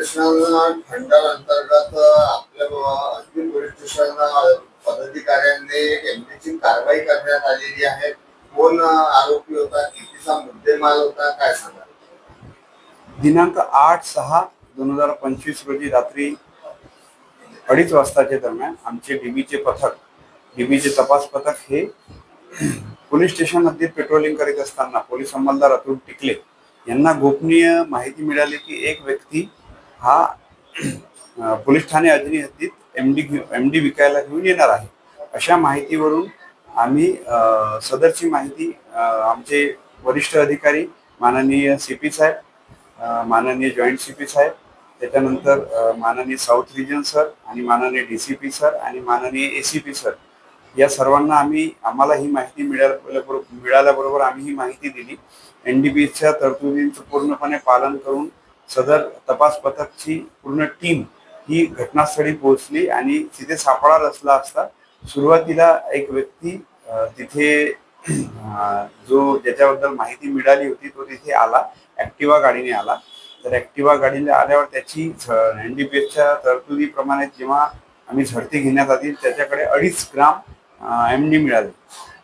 Operation अंतर्गत आपल्या अंतिम पोलीस स्टेशन पदाधिकाऱ्यांनी एमडीची कारवाई करण्यात आलेली आहे. कोण आरोपी होता कितीचा मुद्देमाल होता काय सांगा दिनांक आठ सहा दोन हजार पंचवीस रोजी रात्री अडीच वाजताच्या दरम्यान आमचे डीबीचे पथक डीबीचे तपास पथक हे पोलीस स्टेशनमध्ये पेट्रोलिंग करीत असताना पोलीस अंमलदार अतुल टिकले. यांना गोपनीय माहिती मिळाली की एक व्यक्ती हा पोलीस ठाणे अजनी हद्दीत एम डी एम डी विकायला घेऊन येणार आहे. अशा माहितीवरून आम्ही सदरची माहिती आमचे वरिष्ठ अधिकारी माननीय सी पी साहेब माननीय जॉईंट सी पी साहेब त्याच्यानंतर माननीय साऊथ रिजन सर आणि माननीय डी सी पी सर आणि माननीय ए सी पी सर या सर्वांना आम्ही आम्हाला ही माहिती मिळाल्याबरोबर मिळाल्याबरोबर आम्ही ही माहिती दिली. एन डी बीच्या तरतुदींचं पूर्णपणे पालन करून सदर तपास पथकची पूर्ण टीम ही घटनास्थळी पोहोचली आणि तिथे सापळा रचला असता सुरुवातीला एक व्यक्ती तिथे जो ज्याच्याबद्दल माहिती मिळाली होती तो तिथे आला ऍक्टिवा गाडीने आला. तर ऍक्टिवा गाडीने आल्यावर त्याची एन डी पी तरतुदीप्रमाणे जेव्हा आम्ही झडती घेण्यात आली त्याच्याकडे अडीच ग्राम एम डी मिळाले.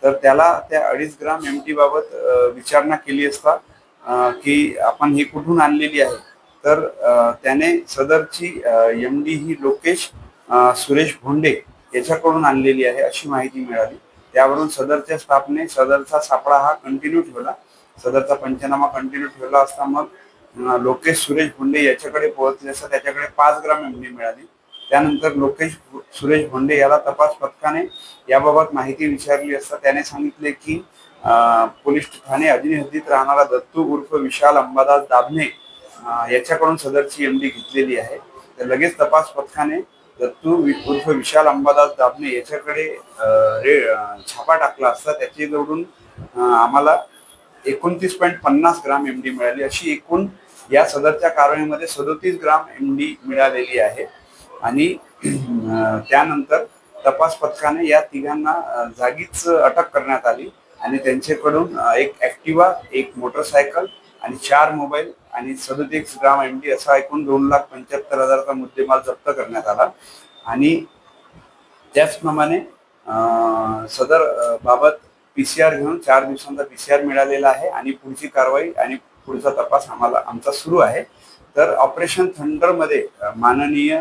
तर त्याला त्या अडीच ग्राम एम डी बाबत विचारणा केली असता की आपण ही कुठून आणलेली आहे? तर त्याने सदरची एम डी ही लोकेश सुरेश भोंडे याच्याकडून आणलेली आहे अशी माहिती मिळाली. त्यावरून सदरच्या स्टाफने सदरचा सापळा हा कंटिन्यू ठेवला. सदरचा पंचनामा कंटिन्यू ठेवला असता मग लोकेश सुरेश भोंडे याच्याकडे पोहोचले असता त्याच्याकडे पाच ग्राम एम डी मिळाली. त्यानंतर लोकेश सुरेश भोंडे याला तपास पथकाने याबाबत माहिती विचारली असता त्याने सांगितले की पोलीस ठाणे अजिनी हद्दीत राहणारा दत्तू उर्फ विशाल अंबादास दाभणे याच्याकडून सदरची एमडी घेतलेली आहे. तर लगेच तपास पथकाने दत्तू वि- उर्फ विशाल अंबादास दाबने याच्याकडे रे छापा टाकला असता त्याची जवळून आम्हाला एकोणतीस पॉईंट पन्नास ग्राम एमडी मिळाली. अशी एकूण या सदरच्या कारवाईमध्ये सदोतीस ग्राम एमडी मिळालेली आहे. आणि त्यानंतर तपास पथकाने या तिघांना जागीच अटक करण्यात आली. आणि त्यांच्याकडून एक ऍक्टिवा एक मोटरसायकल आणि चार मोबाईल आणि सदोतीस ग्राम एम डी असा एकूण दोन लाख पंच्याहत्तर हजारचा मुद्देमाल जप्त करण्यात आला. आणि त्याचप्रमाणे सदर बाबत पी सी आर घेऊन चार दिवसांचा पी सी आर मिळालेला आहे आणि पुढची कारवाई आणि पुढचा तपास आम्हाला आमचा सुरू आहे. तर ऑपरेशन थंडरमध्ये माननीय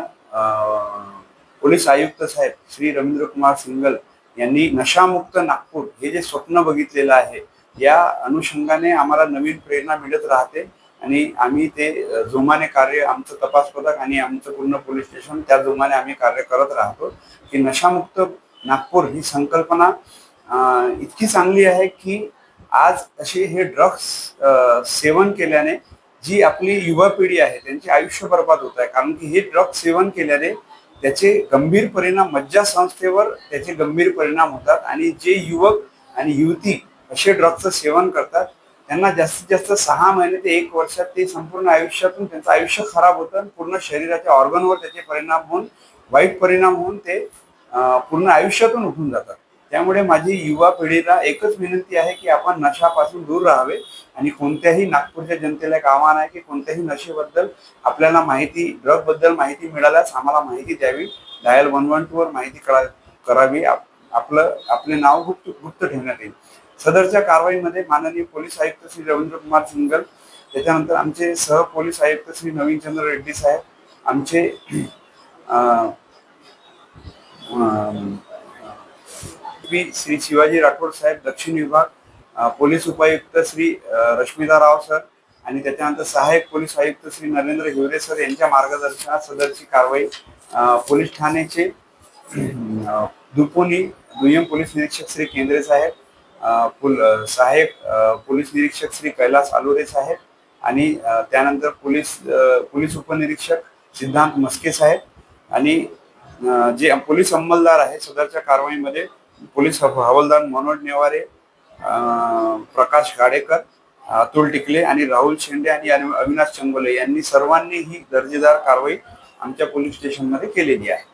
पोलीस आयुक्त साहेब श्री रवींद्र कुमार सिंगल यांनी नशामुक्त नागपूर हे जे स्वप्न बघितलेलं आहे या अनुषंगाने आम्हाला नवीन प्रेरणा मिळत राहते. आणि आम्ही ते जोमाने कार्य आमचं तपास पथक आणि आमचं पूर्ण पोलीस स्टेशन त्या जोमाने आम्ही कार्य करत राहतो. की नशामुक्त नागपूर ही संकल्पना इतकी चांगली आहे की आज असे हे ड्रग्स सेवन केल्याने जी आपली युवा पिढी आहे त्यांचे आयुष्य बर्बाद होत आहे. कारण की हे ड्रग्स सेवन केल्याने त्याचे गंभीर परिणाम मज्जा संस्थेवर त्याचे गंभीर परिणाम होतात आणि जे युवक आणि युवती असे ड्रग्सचं सेवन करतात त्यांना जास्तीत जास्त सहा महिने ते एक वर्षात ते संपूर्ण आयुष्यातून त्यांचं आयुष्य खराब होतं आणि पूर्ण शरीराच्या ऑर्गनवर त्याचे परिणाम होऊन वाईट परिणाम होऊन ते पूर्ण आयुष्यातून उठून जातात. त्यामुळे माझी युवा पिढीला एकच विनंती आहे की आपण नशापासून दूर राहावे आणि कोणत्याही नागपूरच्या जनतेला एक आव्हान आहे की कोणत्याही नशेबद्दल आपल्याला माहिती ड्रगबद्दल माहिती मिळाल्यास आम्हाला माहिती द्यावी. डायल वन वन टू वर माहिती कळा करावी. आप- आपलं आपले नाव गुप्त गुप्त ठेवण्यात येईल. सदरच्या कारवाईमध्ये माननीय पोलीस आयुक्त श्री रवींद्र कुमार सिंगल त्याच्यानंतर आमचे सह पोलीस आयुक्त श्री नवीनचंद्र रेड्डी साहेब आमचे श्री श्री शिवाजी राठोड साहेब दक्षिण विभाग पोलीस उपायुक्त श्री रश्मीदा राव सर आणि त्याच्यानंतर सहाय्यक पोलीस आयुक्त श्री नरेंद्र हिवरे सर यांच्या मार्गदर्शनात सदरची कारवाई पोलीस ठाण्याचे अ, दुपोनी दुय्यम पोलीस निरीक्षक श्री केंद्रे साहेब पुल सहाय्यक पोलीस निरीक्षक श्री कैलास आलोरे साहेब आणि त्यानंतर पोलीस पोलीस उपनिरीक्षक सिद्धांत मस्के साहेब आणि जे पोलीस अंमलदार आहे सदरच्या कारवाईमध्ये पोलीस हवालदार मनोज नेवारे प्रकाश गाडेकर अतुल टिकले आणि राहुल शेंडे आणि अविनाश चंगोले यांनी सर्वांनी ही दर्जेदार कारवाई आमच्या पोलीस स्टेशनमध्ये केलेली आहे.